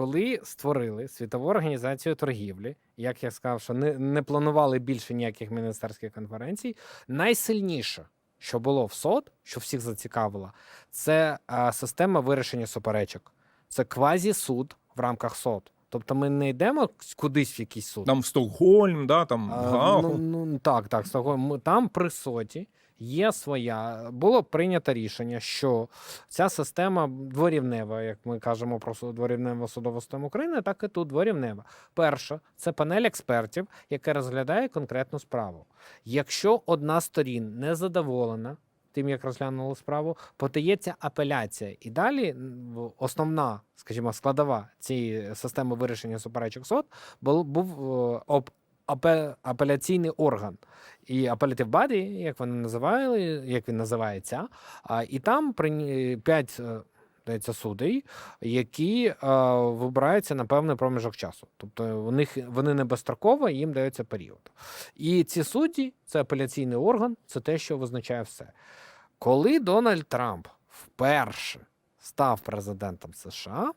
коли створили світову організацію торгівлі, як я сказав, що не, не планували більше ніяких міністерських конференцій, найсильніше, що було в СОД, що всіх зацікавило, це а, система вирішення суперечок. Це квазі-суд в рамках СОД. Тобто ми не йдемо кудись в якийсь суд. Там в Стокгольм, да, там в А, Ну, ну так, так. Стокгольм. Ми- Там при соті є своя. Було прийнято рішення, що ця система дворівнева, як ми кажемо про дворівневу судову систему України, так і тут дворівнева. Перше, це панель експертів, яка розглядає конкретну справу. Якщо одна сторін не задоволена. Тим, як розглянули справу, подається апеляція. І далі основна, скажімо, складова цієї системи вирішення суперечок суд був, е, об, апеляційний орган. І апелятив баді, як вони називали, як він називається, і там п'ять е, здається, судей, які е, вибираються на певний проміжок часу. Тобто у них вони не безстроково, їм дається період. І ці судді, це апеляційний орган, це те, що визначає все. Коли Дональд Трамп вперше став президентом США,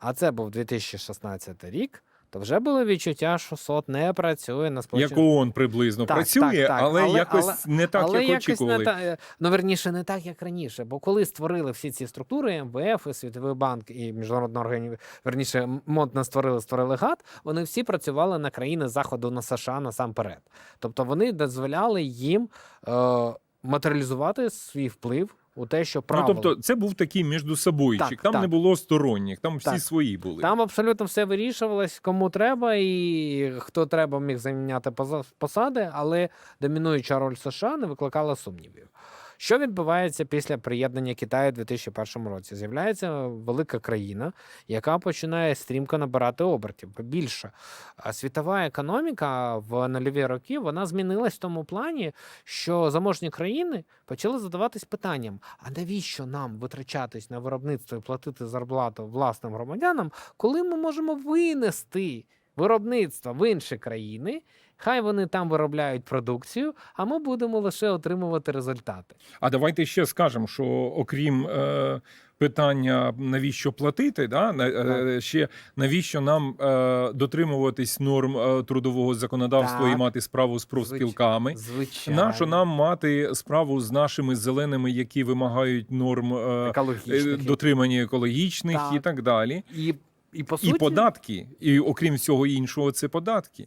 а це був 2016 рік, то вже було відчуття, що СОТ не працює на Як сполучених ООН приблизно Так, працює, так, так. але, Але- якось але- не так, Але як якось очікували. не та, е, ну, верніше, не так, як раніше. Бо коли створили всі ці структури, МВФ, і Світовий банк і Міжнародна організація, верніше, м- МОД не створили, створили ГАТ, вони всі працювали на країни Заходу, на США насамперед. Тобто вони дозволяли їм е, матеріалізувати свій вплив у те, що правило. Ну, тобто, це був такий між собою, Так, там так. не було сторонніх, там всі Так. свої були. Там абсолютно все вирішувалось, кому треба, і хто треба міг заміняти посади, але домінуюча роль США не викликала сумнівів. Що відбувається після приєднання Китаю у 2001 році? З'являється велика країна, яка починає стрімко набирати обертів. Більше світова економіка в нульові роки вона змінилась в тому плані, що заможні країни почали задаватись питанням: а навіщо нам витрачатись на виробництво і платити зарплату власним громадянам, коли ми можемо винести виробництво в інші країни? Хай вони там виробляють продукцію, а ми будемо лише отримувати результати. А давайте ще скажемо, що окрім е, питання, навіщо платити, да, на- е, ще навіщо нам е, дотримуватись норм е, трудового законодавства і мати справу з профспілками. Звичайно. Нащо нам мати справу з нашими зеленими, які вимагають норм е, е, екологічних дотримання екологічних і Так. так далі. і, і по І податки, і окрім всього іншого, це податки.